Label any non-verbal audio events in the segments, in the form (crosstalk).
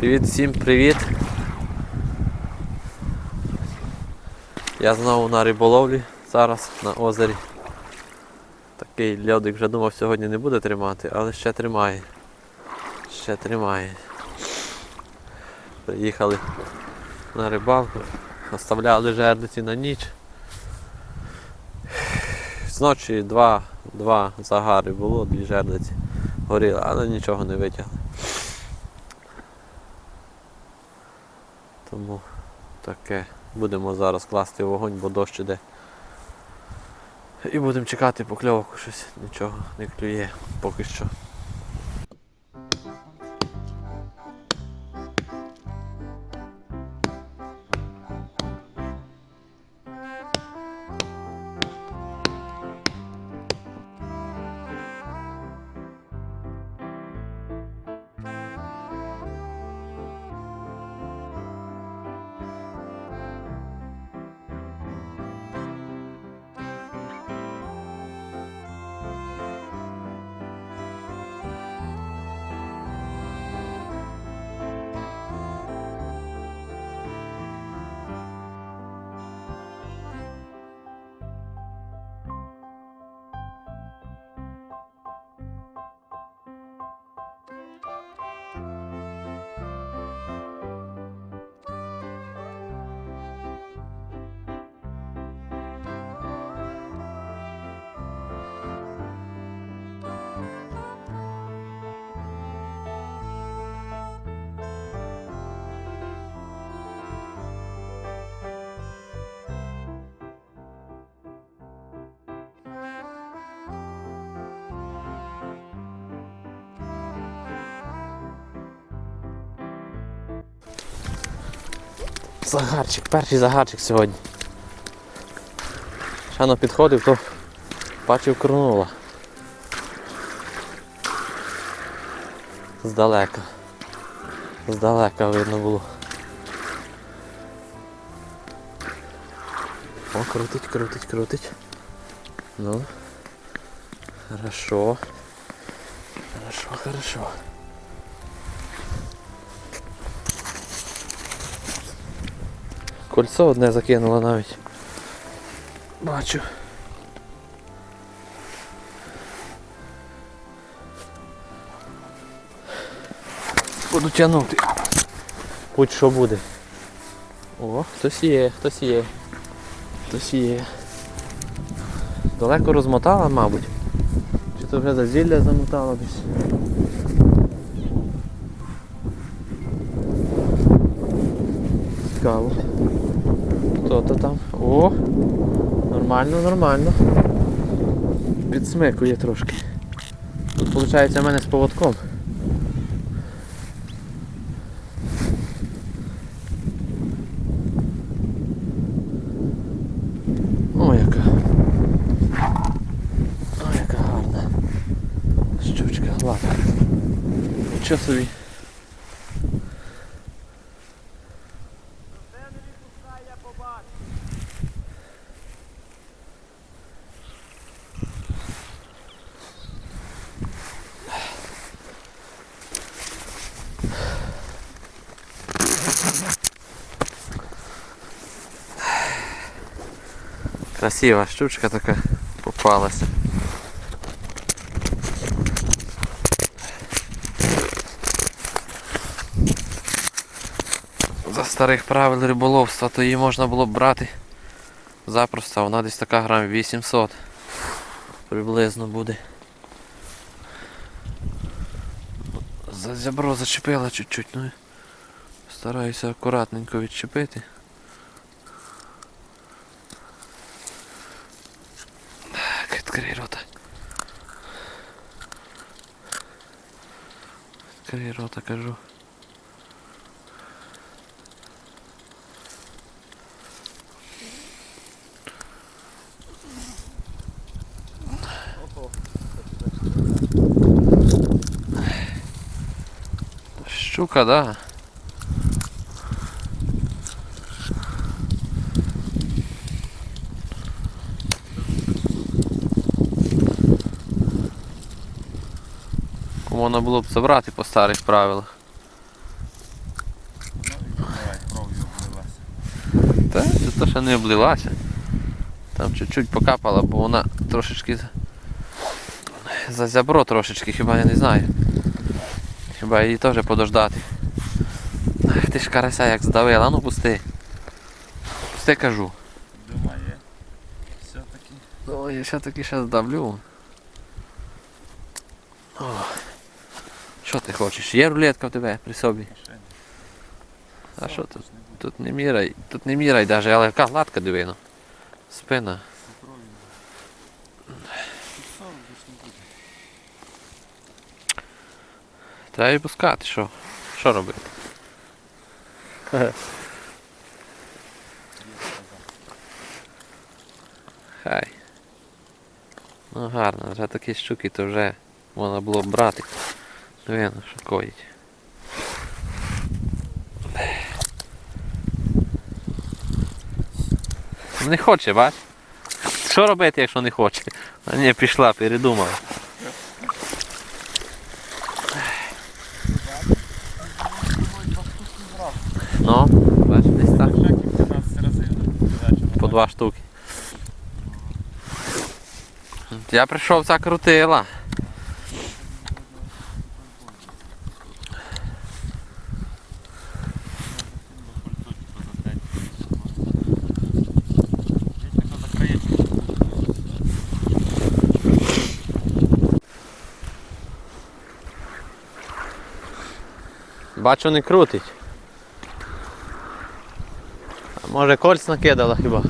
Привіт всім, привіт. Я знову на риболовлі зараз на озері. Такий льодик вже думав сьогодні не буде тримати, але ще тримає. Ще тримає. Приїхали на рибалку, оставляли жерниці на ніч. Зночі два, два загари було, дві жерниці горіли, але нічого не витягли. Тому таке. Будемо зараз класти вогонь, бо дощ іде. І будемо чекати покльовку, щось нічого не клює поки що. Загарчик, перший загарчик сьогодні. Шано підходив, то бачив кронула. Здалека. Здалека видно було. О, крутить, крутить, крутить. Ну. Хорошо. Хорошо, хорошо. Кольцо одне закинуло навіть. Бачу. Буду тягнути. Будь що буде. О, хтось є, хтось є. Хтось є. Далеко розмотала, мабуть. Чи то вже зазілля замотала десь. Цікаво. Хто то там? О! Нормально, нормально. Підсмикує трошки. Тут виходить в мене з поводком. О, яка. О, яка гарна. Щучка, ладно. Нічого собі. Красива штучка така попалася. За старих правил риболовства, то її можна було б брати запросто, вона десь така грам 800 приблизно буде. За зябро зачепила чуть-чуть, ну стараюся акуратненько відчепити. Відкрий рота. Відкрий рота, кажу. Щука, да. можна було б забрати по старих правилах. Ну і кров'ю. Та, це то ще не облилася. Там чуть-чуть покапала, бо вона трошечки за зябро трошечки, хіба я не знаю. Хіба її теж подождати. Ти ж карася як здавила, ну пусти. Пусти кажу. Думає. Все-таки. Ой, я все-таки зараз здавлю. Ох. Що ти хочеш? Є рулетка в тебе при собі? А що тут? Тут не міряй, тут не міряй даже, але яка гладка дивина. Спина. Тут 40 більш не буде. Треба і пускати, що? Що робити? Хай. Ну гарно, вже такі щуки, то вже можна було б брати. Дивно, що коїть. Не хоче, бач? Що робити, якщо не хоче? А ні, пішла, передумала. Ну, бач, десь так. Шаків 15 разів задача. По два штуки. Я прийшов, ця крутила. Бачу, не крутить. А може кольц накидала хіба?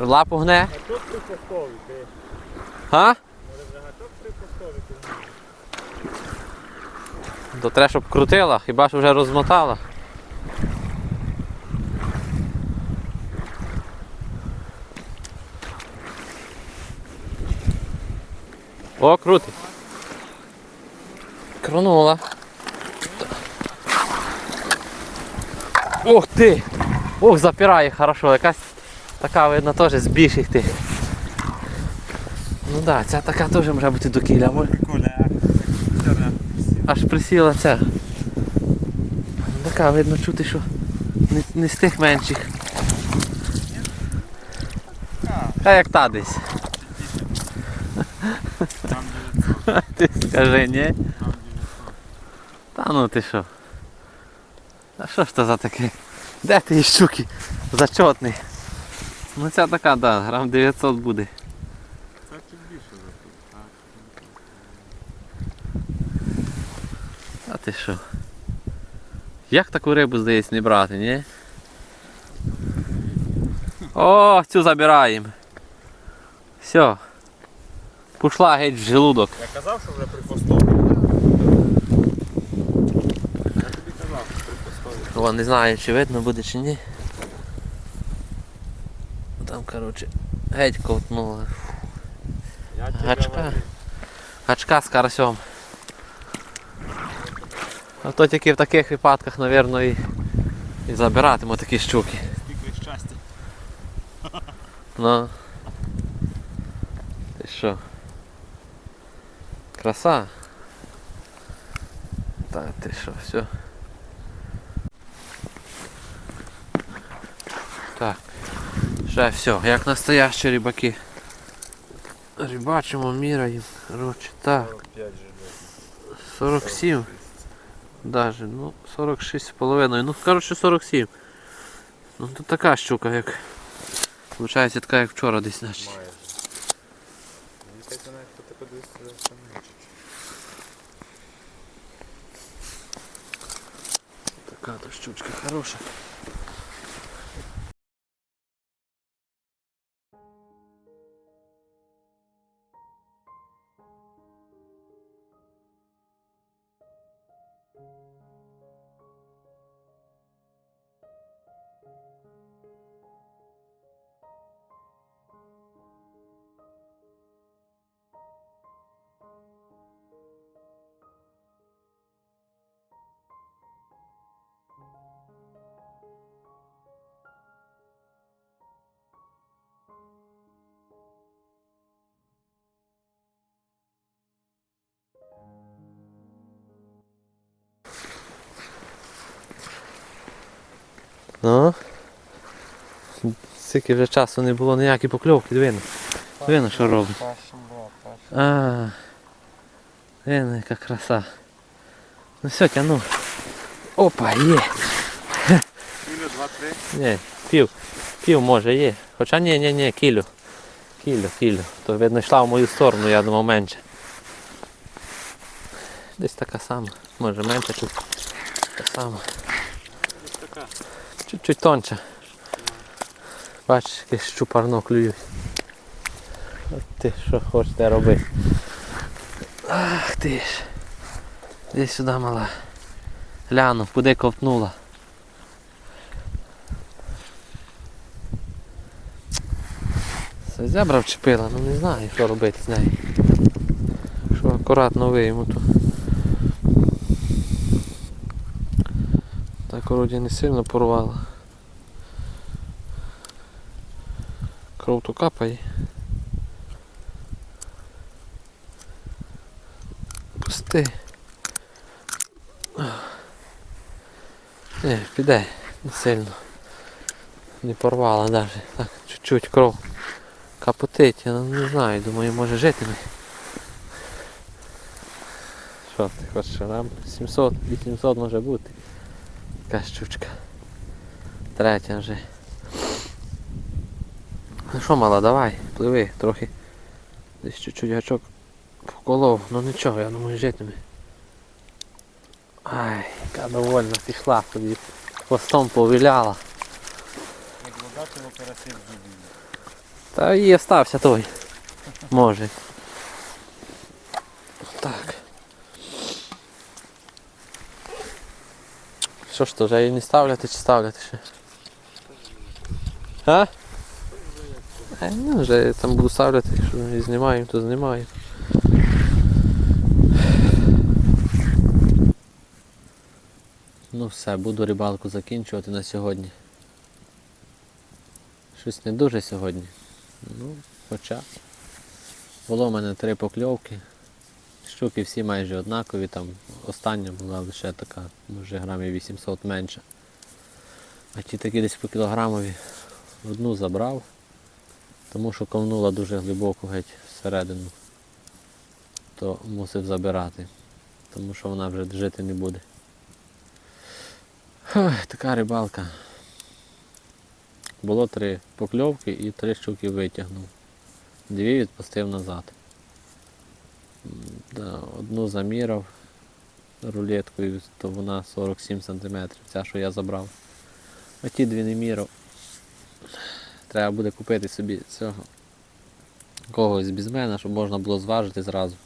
Лапу гне? Гачок припустовий, ти. Га? Вже гачок припустовий, ти То треба, щоб крутила, хіба ж вже розмотала. О, крутить. Кранула. Ух ти! Ух, запирає хорошо, якась така видно теж з більших тих. Ну так, да, ця така теж може бути до кіля. Аж присіла ця. Така видно чути, що не, не з тих менших. А як та десь. Там 900, (laughs) Ти скажи, ні? Там 900. Та ну ти що? А що ж то за таке? Де ти щуки? Зачотний. Ну ця така, да, грам 900 буде. Це чуть більше за. А ти що? Як таку рибу, здається, не брати, ні? О, цю забираємо. Все. Пішла геть в желудок. Я казав, що вже припустовий. Я тобі казав, що припустовий. О, не знаю, чи видно буде чи ні. Там, коротше, геть ковтнула. Гачка. Гачка з карасем. А то тільки в таких випадках, мабуть, і, і забиратиму такі щуки. Скільки щастя. (laughs) Ну. Ти що? Краса. Та ти що, все. Так. Ще все, як настоящі рибаки. Рибачимо, міряємо. Коротше, так. 45 же. 47. Даже, ну, 46 з половиною. Ну, коротше, 47. Ну, тут така щука, як. Получається така, як вчора десь це менше. Така то щучка хороша. Ну. Скільки вже часу не було ніякі покльовки, дивно. Дивно, що робить. А, Дивно, яка краса. Ну все, тяну. Опа, є. Кілю, два-три. Ні, пів. Пів може є. Хоча ні, ні, ні, кілю. Кілю, кілю. То видно йшла в мою сторону, я думав менше. Десь така сама. Може менше тут. Така сама. Чуть-чуть тонче. Бачиш, якесь щупарно клюють. От ти що хочете робити. Ах ти ж. Іди сюди мала. Гляну, куди ковтнула. Зябра вчепила, ну не знаю, що робити з нею. Що акуратно вийму то. Вроді не сильно порвала. Кров то капає. Пусти. Не, піде, не сильно. Не порвала навіть. Так, чуть-чуть кров капотить, я не знаю, думаю, може житиме. Що ти хочеш нам? 700, 800 може бути. Така щучка. Третя вже. Ну що, мала, давай, пливи, трохи. Десь чуть-чуть гачок поколов, ну нічого, я думаю, житиме. Ай, яка довольна пішла тобі. Хвостом повіляла. Як вода, оператив. Та і остався той. Може. Так. Що ж то, вже її не ставляти чи ставляти ще? А? Е, ну, вже я там буду ставляти, якщо і знімаю, то знімаю. Ну все, буду рибалку закінчувати на сьогодні. Щось не дуже сьогодні. Ну, хоча. Було в мене три покльовки. Щуки всі майже однакові, там остання була лише така, може грамів 800 менше. А ті такі десь по кілограмові одну забрав, тому що ковнула дуже глибоко геть всередину, то мусив забирати, тому що вона вже жити не буде. Ой, така рибалка. Було три покльовки і три щуки витягнув. Дві відпустив назад. Да, одну заміряв рулеткою, то вона 47 см, ця, що я забрав. А ті дві не міряв. Треба буде купити собі цього когось без мене, щоб можна було зважити зразу.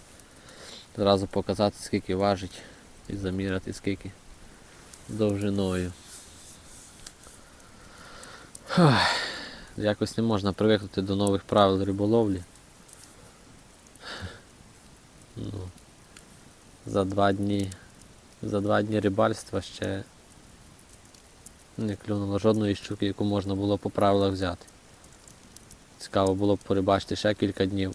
Зразу показати, скільки важить і заміряти скільки довжиною. Якось не можна привикнути до нових правил риболовлі. Ну, за два дні. За два дні рибальства ще не клюнуло жодної щуки, яку можна було по правилах взяти. Цікаво було б порибачити ще кілька днів,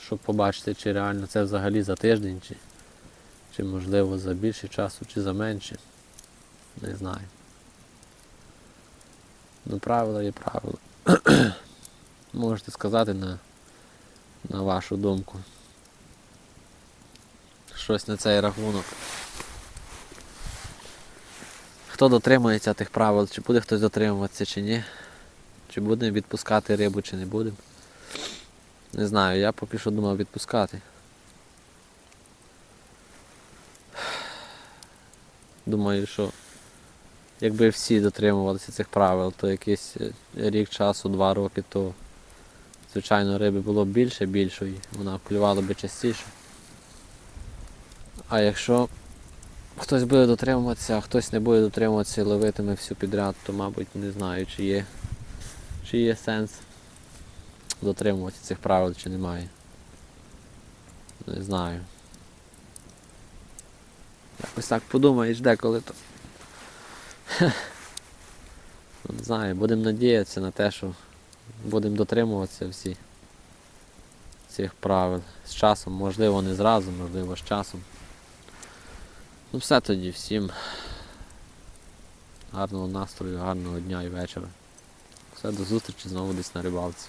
щоб побачити, чи реально це взагалі за тиждень, чи, чи можливо за більше часу, чи за менше. Не знаю. Ну, правила є правила. (clears throat) Можете сказати на, на вашу думку. Щось на цей рахунок. Хто дотримується тих правил, чи буде хтось дотримуватися, чи ні. Чи будемо відпускати рибу, чи не будемо. Не знаю, я поки що думав відпускати. Думаю, що якби всі дотримувалися цих правил, то якийсь е, рік часу, два роки, то звичайно риби було б більше більшої, вона клювала б частіше. А якщо хтось буде дотримуватися, а хтось не буде дотримуватися і ловитиме всю підряд, то мабуть не знаю, чи є, чи є сенс дотримуватися цих правил, чи немає. Не знаю. Якось так подумаєш деколи то. (laughs) Ну, Не знаю, будемо надіятися на те, що будемо дотримуватися всі цих правил. З часом, можливо, не зразу, можливо, з часом. Ну все тоді, всім гарного настрою, гарного дня і вечора. Все, до зустрічі знову десь на рибалці.